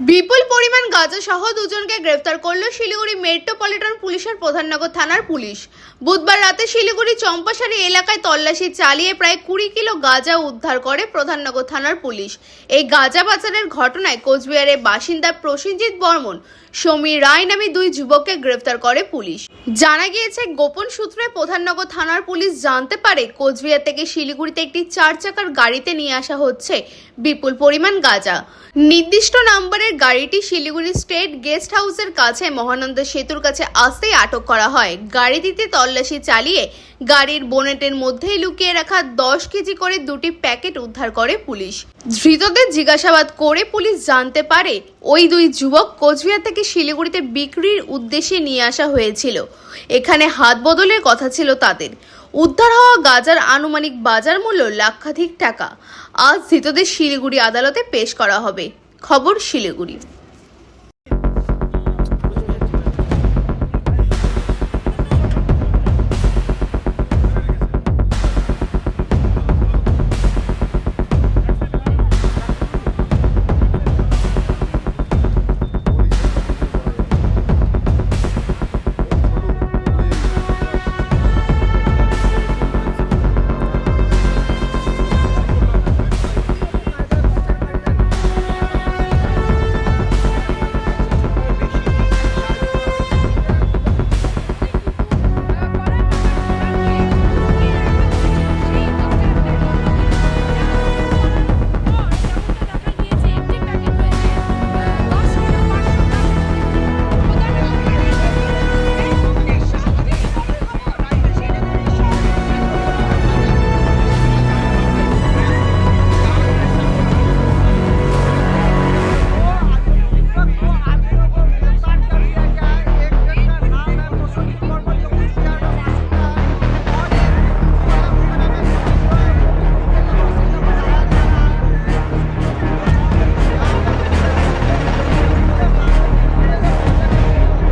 বিপুল পরিমাণ গাঁজা সহ দুজনকে গ্রেফতার করল শিলিগুড়ি মেট্রোপলিটন পুলিশের প্রধাননগর থানার পুলিশ। বুধবার রাতে শিলিগুড়ি চম্পাশাড়ি এলাকায় তল্লাশি চালিয়ে প্রায় কুড়ি কিলো গাঁজা উদ্ধার করে প্রধাননগর থানার পুলিশ। এই গাঁজা পাচারের ঘটনায় কোচবিহারের বাসিন্দা প্রসেনজিৎ বর্মন, সমীর রায় নামে দুই যুবককে গ্রেফতার করে পুলিশ। জানা গিয়েছে, গোপন সূত্রে প্রধাননগর থানার পুলিশ জানতে পারে, কোচবিহার থেকে শিলিগুড়িতে একটি চার চাকার গাড়িতে নিয়ে আসা হচ্ছে বিপুল পরিমাণ গাঁজা। নির্দিষ্ট নাম্বারের গাড়িটি শিলিগুড়ি স্টেট গেস্ট হাউসের কাছে মহানন্দা সেতুর কাছে আসতেই আটক করা হয়। গাড়িটিতে তল্লাশি চালিয়ে গাড়ির বোনেটের মধ্যেই লুকিয়ে রাখা দশ কেজি করে দুটি প্যাকেট উদ্ধার করে পুলিশ। ধৃতদের জিজ্ঞাসাবাদ করে পুলিশ জানতে পারে ওই দুই যুবক কোচবিহার থেকে শিলিগুড়িতে বিক্রির উদ্দেশ্যে নিয়ে আসা হয়েছিল। এখানে হাত বদলের কথা ছিল তাদের। উদ্ধার হওয়া গাজার আনুমানিক বাজার মূল্য লাক্ষাধিক টাকা। আজ ধৃতদের শিলিগুড়ি আদালতে পেশ করা হবে। খবর শিলিগুড়ি